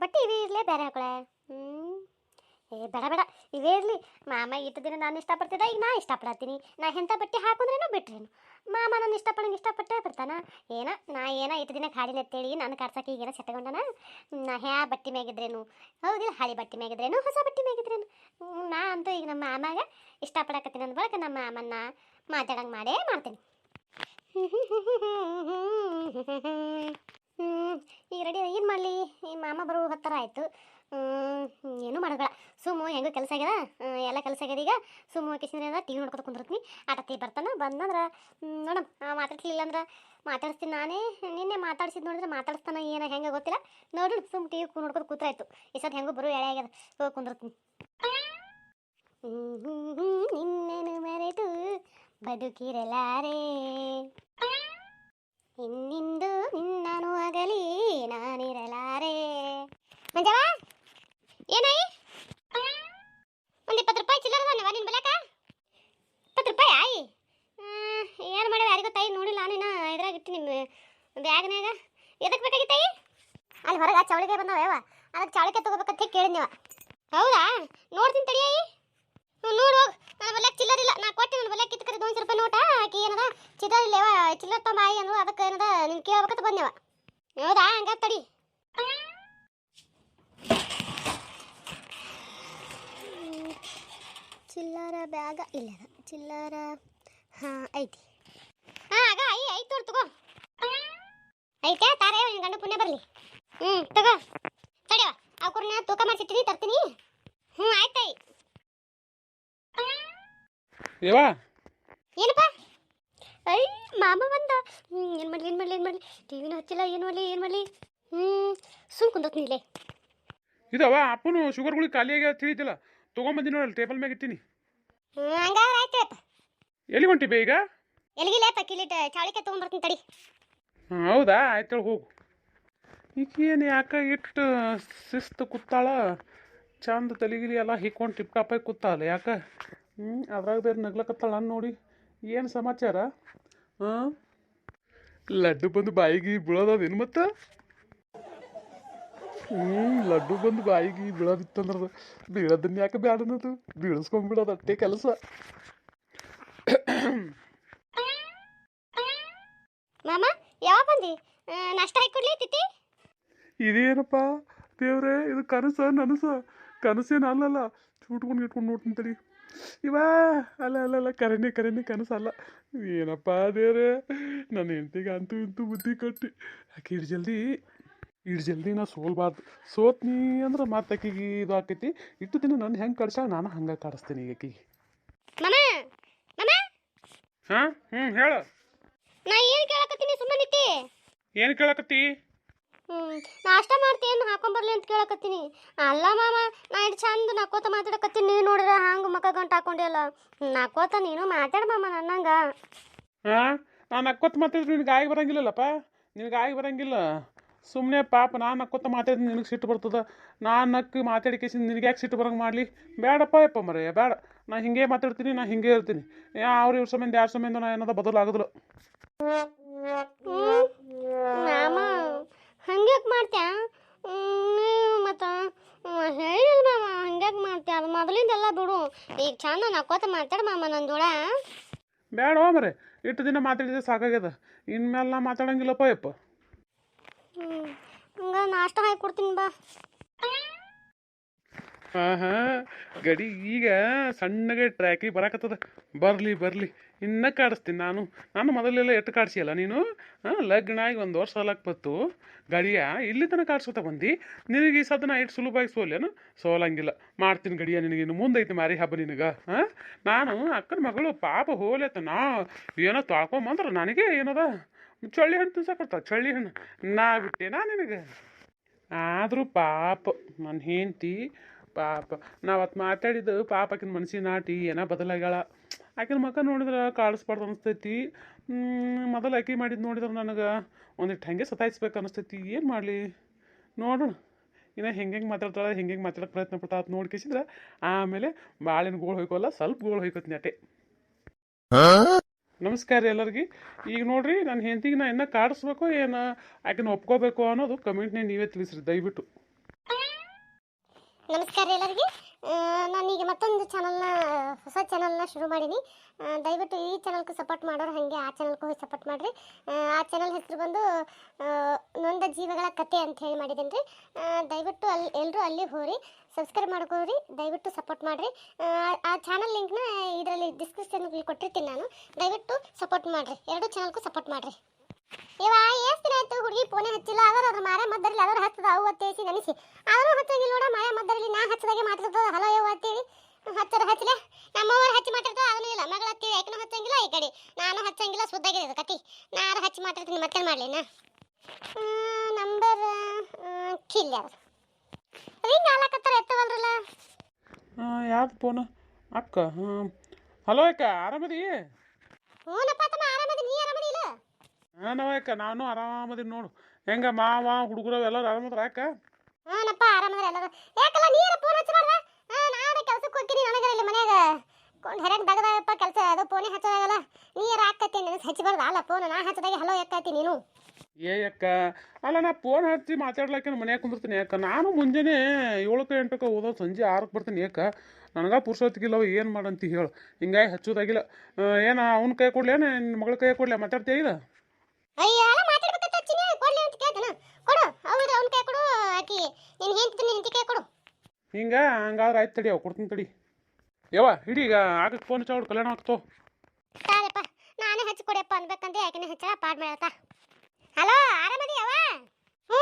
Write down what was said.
ಬಟ್ಟೆ ಇವೇ ಇರಲೇ ಬೇರೆ ಹಾಕೊಳೆ ಹ್ಞೂ ಏ, ಬೇಡ ಬೇಡ. ಇವೇ ಇರಲಿ. ಮಾಮ ಇಟ್ಟು ದಿನ ನಾನು ಇಷ್ಟಪಡ್ತಿದ್ದ, ಈಗ ನಾ ಇಷ್ಟಪಡತ್ತೀನಿ. ನಾ ಎಂಥ ಬಟ್ಟೆ ಹಾಕೊಂಡ್ರೇನು ಬಿಟ್ರೇನು? ಮಾಮ ನಾನು ಇಷ್ಟಪಡಂಗೆ ಇಷ್ಟಪಟ್ಟೆ ಬರ್ತಾನ. ಏನ, ನಾ ಏನ ಇಟ್ಟು ದಿನ ಹಾಡಿನ ಅಂತೇಳಿ ನಾನು ಕಾಡ್ಸಕ್ಕೆ ಈಗೇನ ಸೆಟ್ಕೊಂಡನ ನಾ ಹ್ಯಾ ಬಟ್ಟೆ ಮ್ಯಾಗಿದ್ರೇನು? ಹೌದಿಲ್ಲ, ಹಳಿ ಬಟ್ಟೆ ಮ್ಯಾಗಿದ್ರೇನು, ಹೊಸ ಬಟ್ಟೆ ಮ್ಯಾಗಿದ್ರೇನು? ನಾ ಅಂತೂ ಈಗ ನಮ್ಮ ಮಾಮಾಗ ಇಷ್ಟಪಡಕತ್ತೀನಿ ಅಂದ ಬಳಕ ನಮ್ಮ ಮಾಮನ್ನ ಮಾತಾಡಂಗೆ ಮಾಡೇ ಮಾಡ್ತೀನಿ. ಈಗ ರೆಡಿ ಏನು ಮಾಡಲಿ? ಈ ಮಾಮ ಬರೋ ಹತ್ತರ ಆಯಿತು. ಏನೂ ಮಾಡೋಬೇಡ. ಸುಮ್ಮ ಹೆಂಗೋ ಕೆಲಸ ಆಗ್ಯದ. ಎಲ್ಲ ಕೆಲಸ ಆಗ್ಯದ ಈಗ. ಸುಮ್ಮ ಕಿಶನ್ ಟಿ ವಿ ನೋಡ್ಕೊತ ಕುಂದಿರ್ತೀನಿ. ಆಟತಿ ಬರ್ತಾನೆ ಬಂದಂದ್ರೆ ನೋಡಮ್ ಮಾತಾಡ್ಲಿಲ್ಲ ಅಂದ್ರೆ ಮಾತಾಡಿಸ್ತೀನಿ ನಾನೇ. ನಿನ್ನೆ ಮಾತಾಡ್ಸಿದ್ ನೋಡಿದ್ರೆ ಮಾತಾಡಿಸ್ತಾನ ಏನೋ ಹೆಂಗೆ ಗೊತ್ತಿಲ್ಲ. ನೋಡು, ಸುಮ್ ಟಿ ವಿ ನೋಡ್ಕೊತ ಕೂತ್ರಾಯ್ತು. ಈ ಸತಿ ಹೆಂಗೋ ಬರೋ ಎಳೆ ಆಗ್ಯದ. ಹೋಗಿ ಕುಂದಿರ್ತೀನಿ. ನಿನ್ನೆನು ಮರೆತು ಬದುಕಿರಲಾರೆ. ಇನ್ನಿಂದು ನಿನ್ನನು ಆಗಲಿ ನಾನಿರಲಾರೆ. ಮಂಜವ ಏನಾಯಿ ಒಂದು ಇಪ್ಪತ್ತು ರೂಪಾಯಿ ಚಿಲ್ಲರ ಅದಾನವ ನಿನ್ನ ಬಲಕ? ಇಪ್ಪತ್ತು ರೂಪಾಯಿ ಆಯಿ? ಏನು ಮಾಡ್ಯಾವ ಯಾರಿಗೂ ತಾಯಿ ನೋಡಿಲ್ಲ ನಾನಿನ ಇದ್ರಾಗ ಇಟ್ಟು ನಿಮ್ಮ ಬ್ಯಾಗ್ನಾಗ ಎದಕ್ಕೆ ಬೇಕಾಗಿತ್ತಾಯಿ ಅಲ್ಲಿ ಹೊರಗೆ ಚೌಳಿಗೆ ಬಂದವ ಯಾವ ಅದಕ್ಕೆ ಚವಳಿಗೆ ತಗೋಬೇಕಂತ ಕೇಳಿ ನೀವು ಹೌದಾ? ನೋಡ್ತೀನಿ ತಡಿಯಾಯಿ ನೋಡು ಹೋಗು. ನನ್ನ ಬಲ್ಯಾಕ ನಾ ಕೊಟ್ಟೆ ನನ್ನ ಬಲ್ಯಾಕ ಕಿತ್ಕರಿ ದೊಂದು ರೂಪಾಯಿ ನೋಟ ಆಕಿ ಏನದ? ಚಿಲ್ಲರ್ ಇಲ್ಲವ ತಮ್ಮ ಆಯಿ ಅಂದ್ರು ಅದಕ್ಕೆ ಏನದ? ನಿನ್ ಕೇಳ್ಬೇಕಂತ ಬಂದೆವ. ಹೌದಾ? ಹಂಗ ತಡಿ. ಚಿಲ್ಲರ ಬ್ಯಾಗ ಇಲ್ಲ ಚಿಲ್ಲರ, ಹಾಂ, ಐತಿ. ಹಾಂ, ಆಗ, ಐ ಐತಿ ತಗೋ. ಐತೆ? ತಾರೆ, ನಿನ್ ಗಂಡು ಪುಣ್ಯ ಬರಲಿ. ಹ್ಞೂ ತಗೋ. ತಡಿಯವ ಅವ್ಕೂರ್ನ ತೂಕ ಮಾಡಿಸಿಟ್ಟಿನಿ, ತರ್ತೀನಿ. ಹ್ಞೂ ಆಯ್ತಾಯಿ ಯವ್ವ? ಏನಪ್ಪ? ಐ ಮಾಮ ಬಂದ. ಏನು ಮಾಡಲಿ ಏನು ಮಾಡಲಿ ಏನು ಮಾಡಲಿ? ಟಿ ವಿನೂ ಹಚ್ಚಿಲ್ಲ ಏನು ಮಾಡಲಿ ಏನು ಮಾಡಲಿ? ಹ್ಞೂ ಸುಮ್ ಕುಂದೋತ್ನಿ ಇಲ್ಲೇ. ಇದವ ಅಪ್ಪನು ಶುಗರ್ ಗುಳಿ ಖಾಲಿ ಆಗ್ಯಾವ ತಿಳಿತಿಲ್ಲ. ತೊಗೊಂಬಂದಿ ನೋಡಲ್ಲ ಟೇಬಲ್ ಮ್ಯಾಗ ಇಟ್ಟಿನಿ. ಹಂಗಾರ ಆಯ್ತಪ್ಪ ಎಲ್ಲಿ ಹೊಂಟಿ ಬೇ ಈಗ? ಎಲ್ಲಿಗಿಲ್ಲ ಪಕ್ಕಿಲಿಟ್ ಚಾಳಿಕೆ ತೊಗೊಂಬರ್ತೀನಿ ತಡಿ. ಹ್ಮ್, ಹೌದಾ? ಆಯ್ತು ಹೋಗು. ಈಗೇನು ಯಾಕ ಇಟ್ಟು ಶಿಸ್ತು ಕೂತಾಳ ಚಂದ ತಲೆಗಿಲಿ ಎಲ್ಲ ಹಿಕ್ಕೊಂಡು ಟಿಪ್ ಟಾಪಾಗಿ ಕೂತಾಳ ಯಾಕ? ಹ್ಞೂ ಅದ್ರಾಗ ಬೇರೆ ನಗ್ಲಕತ್ತಾಳ ನಾನು ನೋಡಿ. ಏನು ಸಮಾಚಾರ? ಹಾಂ ಲಡ್ಡು ಬಂದು ಬಾಯಿಗೆ ಬೀಳೋದೇನು ಮತ್ತೆ? ಹ್ಞೂ ಲಡ್ಡು ಬಂದು ಬಾಯಿಗೆ ಬೀಳೋದಿತ್ತಂದ್ರೆ ಬೀಳೋದನ್ನ ಯಾಕೆ ಬ್ಯಾಡ ಅನ್ನೋದು ಬೀಳಿಸ್ಕೊಂಡ್ಬಿಡೋದು ಅಷ್ಟೇ ಕೆಲಸ. ಮಾಮ ಯಾವಾಗ ಬಂದಿ? ಆ, ನಾಷ್ಟ ಹಾಕೊಡ್ಲಿ ತಿತ್ತಿ ಇದೇನಪ್ಪ ದೇವ್ರೆ ಇದು ಕನಸ ನನಸ. ಕನಸೇನು ಅಲ್ಲಲ್ಲ. ಚೂಟ್ಕೊಂಡು ಇಟ್ಕೊಂಡು ನೋಡ್ತೀನಿ ತಡಿ ಇವಾ ಅಲ್ಲ ಅಲ್ಲ ಅಲ್ಲ ಕರೆನೇ ಕರೆನೆ ಕನಸಲ್ಲ ಏನಪ್ಪ ದೇವ್ರೆ ನನ್ನ ಹೆಂಡತಿಗೆ ಅಂತೂ ಇಂತೂ ಬುದ್ಧಿ ಕಟ್ಟಿ. ಆಕೆ ಇಡ್ ಜಲ್ದಿ ಇಡ್ ಜಲ್ದಿ ನಾ ಸೋಲ್ಬಾರ್ದು. ಸೋತ್ನಿ ಅಂದ್ರೆ ಮತ್ತೆ ಆಕಿಗೆ ಇದು ಆಕೈತಿ. ಇಟ್ಟು ದಿನ ನನ್ನ ಹೆಂಗೆ ಕಡ್ಸಾಗ ನಾನು ಹಂಗೆ ಕಾಡಿಸ್ತೀನಿ ಈಗ ಆಕಿಗೆ. ಹಾಂ ಹ್ಞೂ ಹೇಳು. ನಾ ಏನು ಕೇಳಕತ್ತೀನಿ ಸುಮ್ಮನೆ ಏನು ಕೇಳಕತ್ತಿ? ನಾಷ್ಟ ಮಾಡ್ತೀನಿ ಹಾಕೊಂಬರ್ಲಿ ಅಂತ ಕೇಳಕತ್ತೀನಿ. ಅಲ್ಲ ಮಾಮ ನಾ ಇಟ್ಟು ಚಂದ ನಕ್ಕೋತ ಮಾತಾಡಕತ್ತೀನಿ ನೀನು ನೋಡಿದ್ರೆ ಹಂಗೆ ಮಕ್ಕ ಗಂಟು ಹಾಕೊಂಡಿಲ್ಲ ನಕ್ಕೋತ ನೀನು ಮಾತಾಡ ಮಾಮ ನನ್ನಂಗ. ಹಾಂ ನಾನು ಅಕ್ಕೊತ್ ಮಾತಾಡಿದ್ರೆ ನಿನಗೆ ಆಗಿ ಬರಂಗಿಲ್ಲಲ್ಲಪ್ಪ? ನಿನಗೆ ಆಗಿ ಬರಂಗಿಲ್ಲ. ಸುಮ್ಮನೆ ಪಾಪ ನಾನು ಅಕ್ಕೊತ್ತ ಮಾತಾಡಿದ್ರೆ ನಿನಗೆ ಸಿಟ್ಟು ಬರ್ತದ. ನಾನು ನಕ್ಕು ಮಾತಾಡಿ ಕೇಸಿ ನಿನಗೆ ಯಾಕೆ ಸಿಟ್ಟು ಬರಂಗೆ ಮಾಡಲಿ? ಬೇಡಪ್ಪ ಯಪ್ಪ ಮರೆಯ ಬೇಡ ನಾ ಹಿಂಗೆ ಮಾತಾಡ್ತೀನಿ ನಾ ಹಿಂಗೆ ಇರ್ತೀನಿ. ಅವ್ರ ಇವ್ರ ಸಂಬಂಧ ಯಾರ ಸಂಬಂಧ ನಾ ಏನದ ಬದಲಾಗೋದಿಲ್ಲ. ಮಾಮ. ಹಂಗ್ಯಾಕೆ ಮಾಡ್ತ್ಯಾ? ಮತ್ತು ಹೇಳಿಲ್ಲ ಮಾಮ ಹಂಗ್ಯಾಕೆ ಮಾಡ್ತ್ಯಾ? ಅದು ಮೊದಲಿಂದೆಲ್ಲ ಬಿಡು. ಈಗ ಚಂದ ನಕ್ಕೋತ ಮಾತಾಡ ಮಾಮ ನಂದು ಜೋಡ ಬೇಡ ಮರೆ ಇಷ್ಟು ದಿನ ಮಾತಾಡಿದ್ರೆ ಸಾಕಾಗ್ಯದ. ಇನ್ಮೇಲೆ ನಾ ಮಾತಾಡಂಗಿಲ್ಲಪ್ಪ ಯಪ್ಪ. ಹ್ಞೂ ಹಂಗ ನಾಷ್ಟ ಹಾಕಿ ಕೊಡ್ತೀನಿ ಬಾ. ಗಡಿ, ಈಗ ಸಣ್ಣಗೆ ಟ್ರ್ಯಾಕಿಗೆ ಬರಾಕತ್ತದ. ಬರಲಿ ಬರಲಿ, ಇನ್ನ ಕಾಡಿಸ್ತೀನಿ ನಾನು. ನಾನು ಮೊದಲೆಲ್ಲ ಎಟ್ಟು ಕಾಡ್ಸಿಯಲ್ಲ ನೀನು? ಲಗ್ನ ಆಗಿ ಒಂದು ವರ್ಷ ಬತ್ತು. ಗಡಿಯ, ಇಲ್ಲಿ ತನಕ ಕಾಡ್ಸ್ಕೊತ ಬಂದು. ನಿನಗೆ ಈ ಸದನ ಇಟ್ಟು ಸುಲಭವಾಗಿ ಸೋಲೇನು ಸೋಲಂಗಿಲ್ಲ. ಮಾಡ್ತೀನಿ ಗಡಿಯ, ನಿನಗೆ ಇನ್ನು ಮುಂದೈತಿ ಮಾರಿ ಹಬ್ಬ ನಿನಗೆ. ನಾನು ಅಕ್ಕನ ಮಗಳು ಪಾಪ ಹೋಲೆತ್ತ ನಾ ಏನೋ ತೊಳ್ಕೊಂಬಂದ್ರೆ ನನಗೆ ಏನದ? ಚಳ್ಳಿ ಹಣ್ಣು ತಿನ್ಸಕೊಡ್ತಾವ ಚಳ್ಳಿ ಹಣ್ಣು. ನಾ ಬಿಟ್ಟೆನಾ ನಿನಗೆ? ಆದರೂ ಪಾಪ ನನ್ನ ಹೆಂಡ್ತಿ ಪಾಪ. ನಾವು ಅವತ್ತು ಮಾತಾಡಿದ್ದು ಪಾಪ ಆಕಿನ ಮನಸ್ಸಿನ ನಾಟಿ ಏನೋ ಬದಲಾಗ್ಯಾಳ. ಆಕಿನ ಮಕ್ಕ ನೋಡಿದ್ರೆ ಕಾಡಿಸ್ಬಾರ್ದು ಅನಿಸ್ತೈತಿ. ಮೊದಲು ಆಕೆ ಮಾಡಿದ್ದು ನೋಡಿದ್ರೆ ನನಗೆ ಒಂದಿಟ್ಟು ಹಂಗೆ ಸತಾಯಿಸ್ಬೇಕು ಅನಿಸ್ತೈತಿ. ಏನು ಮಾಡಲಿ? ನೋಡೋಣ. ಇನ್ನು ಹೆಂಗೆ ಹೆಂಗೆ ಮಾತಾಡ್ತಾಳೆ ಹೆಂಗೆ ಹೆಂಗೆ ಮಾತಾಡೋಕೆ ಪ್ರಯತ್ನ ಪಡ್ತಾ ಅದು ನೋಡ್ಕೇಸಿದ್ರೆ ಆಮೇಲೆ ಬಾಳಿನ ಗೋಳು ಹೋಯ್ಕೋಲ್ಲ ಸ್ವಲ್ಪ ಗೋಳು ಹೋಯ್ಕೋತೀನಿ ಅಟೆ. ನಮಸ್ಕಾರ ರೀ ಎಲ್ಲರಿಗೆ. ಈಗ ನೋಡ್ರಿ ನನ್ನ ಹೆಂಡತಿಗೆ ನಾ ಇನ್ನೂ ಕಾಡಿಸ್ಬೇಕು ಏನು ಆಕೆನ ಒಪ್ಕೋಬೇಕು ಅನ್ನೋದು ಕಮೆಂಟ್ನೇ ನೀವೇ ತಿಳಿಸ್ರಿ ದಯವಿಟ್ಟು. ನಮಸ್ಕಾರ ಎಲ್ಲರಿಗೆ. ನಾನೀಗ ಮತ್ತೊಂದು ಚಾನಲ್ನ ಹೊಸ ಚಾನಲ್ನ ಶುರು ಮಾಡೀನಿ. ದಯವಿಟ್ಟು ಈ ಚಾನಲ್ಗೂ ಸಪೋರ್ಟ್ ಮಾಡೋರು ಹಾಗೆ ಆ ಚಾನಲ್ಗೂ ಹೋಗಿ ಸಪೋರ್ಟ್ ಮಾಡಿರಿ. ಆ ಚಾನಲ್ ಹೆಸರು ಬಂದು ನೊಂದ ಜೀವಗಳ ಕತೆ ಅಂತ ಹೇಳಿ ಮಾಡಿದ್ದೀನಿ ರೀ. ದಯವಿಟ್ಟು ಅಲ್ಲಿ ಎಲ್ಲರೂ ಅಲ್ಲಿ ಹೋರಿ ಸಬ್ಸ್ಕ್ರೈಬ್ ಮಾಡ್ಕೋರಿ. ದಯವಿಟ್ಟು ಸಪೋರ್ಟ್ ಮಾಡಿರಿ. ಆ ಚಾನಲ್ ಲಿಂಕ್ನ ಇದರಲ್ಲಿ ಡಿಸ್ಕ್ರಿಪ್ಷನ್ಗೆ ಕೊಟ್ಟಿರ್ತೀನಿ ನಾನು. ದಯವಿಟ್ಟು ಸಪೋರ್ಟ್ ಮಾಡಿರಿ. ಎರಡು ಚಾನಲ್ಗೂ ಸಪೋರ್ಟ್ ಮಾಡಿರಿ. ಇವ ಎಷ್ಟು ದಿನ ಆಯ್ತು ಹುಡುಗಿ ಫೋನೇ ಹಚ್ಚಿಲ್ಲ? ಅದರ ಅದ್ರ ಮಾರೆ ಮದ್ದರಲ್ಲಿ ಅದರ ಹಚ್ಚದ ಅವು ಅತ್ತೇಸಿ ನೆನೆಸಿ. ಆದರೂ ಹಚ್ಚಂಗಿಲ್ಲ ನೋಡ ಮಾರೆ ಮದ್ದರಲ್ಲಿ ನಾ ಹಚ್ಚದಾಗೆ ಮಾತಾಡ್ತದ ಹಲೋ ಯವ್ವ ಅಂತೇಳಿ ಹಚ್ಚರ ಹಚ್ಚಲೆ ನಮ್ಮವ್ರು ಹಚ್ಚಿ ಮಾತಾಡ್ತದ ಅದನ್ನು ಇಲ್ಲ. ಮಗಳ ಹತ್ತಿ ಯಾಕನೂ ಹಚ್ಚಂಗಿಲ್ಲ ಈ ಕಡೆ. ನಾನು ಹಚ್ಚಂಗಿಲ್ಲ ಸುದ್ದಾಗಿದೆ ಇದು ಕತಿ ನಾನು ಹಚ್ಚಿ ಮಾತಾಡ್ತೀನಿ ಮತ್ತೆ ಮಾಡಲಿ ನಾ? ನಂಬರ್ ಕಿಲ್ಲ ರಿಂಗ್ ಆಲಕತ್ತಾರ ಎತ್ತವಲ್ರಲ್ಲ? ಯಾವ್ದು ಫೋನು ಅಕ್ಕ ಹಲೋ ಅಕ್ಕ ಆರಾಮದಿ? ಹ್ಞೂನಪ್ಪ ತಮ್ಮ ಆರಾಮದಿ ನೀ ಆರಾಮದಿ ಇಲ್ಲ ಹಾಂ ಅಕ್ಕ ನಾನು ಆರಾಮದೀನಿ ನೋಡು. ಹೆಂಗ ಮಾವ ಹುಡುಗರು ಎಲ್ಲರೂ ಆರಾಮದ್ರ ಅಕ್ಕ ಹಾನಪ್ಪ ಆರಾಮದ್ರ ಎಲ್ಲರೂ. ಯಾಕಲ್ಲ ನೀರ ಫೋನ್ ಹಚ್ಚಿ ಹಾ ನಾನು ಕೆಲಸಕ್ಕೆ ಹೋಗ್ತೀನಿ ನನಗೆ ಇಲ್ಲಿ ಮನ್ಯಾಗ. ಕೊಂಡು ಹೆರಕ್ ದಗದಪ್ಪ ಕೆಲಸ. ಅದು ಫೋನೇ ಹಚ್ಚೋದಾಗಲ್ಲ. ನೀರ ಹಾಕತ್ತೆ? ನನಗೆ ಹಚ್ಚಬಾರ್ದ? ಅಲ್ಲ ಫೋನ್ ನಾ ಹಚ್ಚದಾಗ ಹಲೋ ಯಾಕತ್ತಿ ನೀನು? ಏ ಅಕ್ಕ ಅಲ್ಲ ನಾ ಫೋನ್ ಹಚ್ಚಿ ಮಾತಾಡ್ಲಿಕ್ಕೆ ಮನ್ಯಾಗ ಕುಂದಿರ್ತೀನಿ ಯಾಕ? ನಾನು ಮುಂಜಾನೆ ಏಳಕ್ಕೆ ಎಂಟಕ್ಕೆ ಓದೋ ಸಂಜೆ ಆರಕ್ಕೆ ಬರ್ತೀನಿ ಯಾಕ? ನನಗೆ ಅವ ಏನು ಮಾಡಂತ ಹೇಳು. ಹಿಂಗಾಗಿ ಹಚ್ಚೋದಾಗಿಲ್ಲ. ಏನು ಅವ್ನ ಕೈ ಕೊಡ್ಲೇನ ನಿನ್ನ ಮಗಳ ಕೈ ಕೊಡ್ಲೇ? ಮಾತಾಡ್ತೀಯ ಇಲ್ಲ ಅಯ್ಯ ಮಾತಾಡ್ಬೇಕಂತ ಕೊಡ್ಲಿ ಅಂತ ಕೇಳ್ತಾನ ಕೊಡು ಹೌದು ಅವ್ನ ಕೈ ಕೊಡು ಆಕಿ. ನಿನ್ ಹೆಂಡತಿ ನಿನ್ ಹೆಂಡತಿ ಕೈ ಕೊಡು. ಹಿಂಗ ಹಂಗಾದ್ರೆ ಆಯ್ತು ತಡಿ ಅವ್ ಕೊಡ್ತೀನಿ ತಡಿ. ಯವ್ವ ಹಿಡಿ ಈಗ ಆಗಕ್ಕೆ ಫೋನ್ ಚಾವ್ಡು ಕಲ್ಯಾಣ ಆಗ್ತೋ ಸಾರಪ್ಪ ನಾನೇ ಹಚ್ಚಿ ಕೊಡಪ್ಪ ಅನ್ಬೇಕಂದ್ರೆ ಆಕಿನ ಹಚ್ಚಳ ಪಾಡ್ ಮಾಡತ್ತ ಹಲೋ ಆರಾಮದಿ ಅವ ಹ್ಞೂ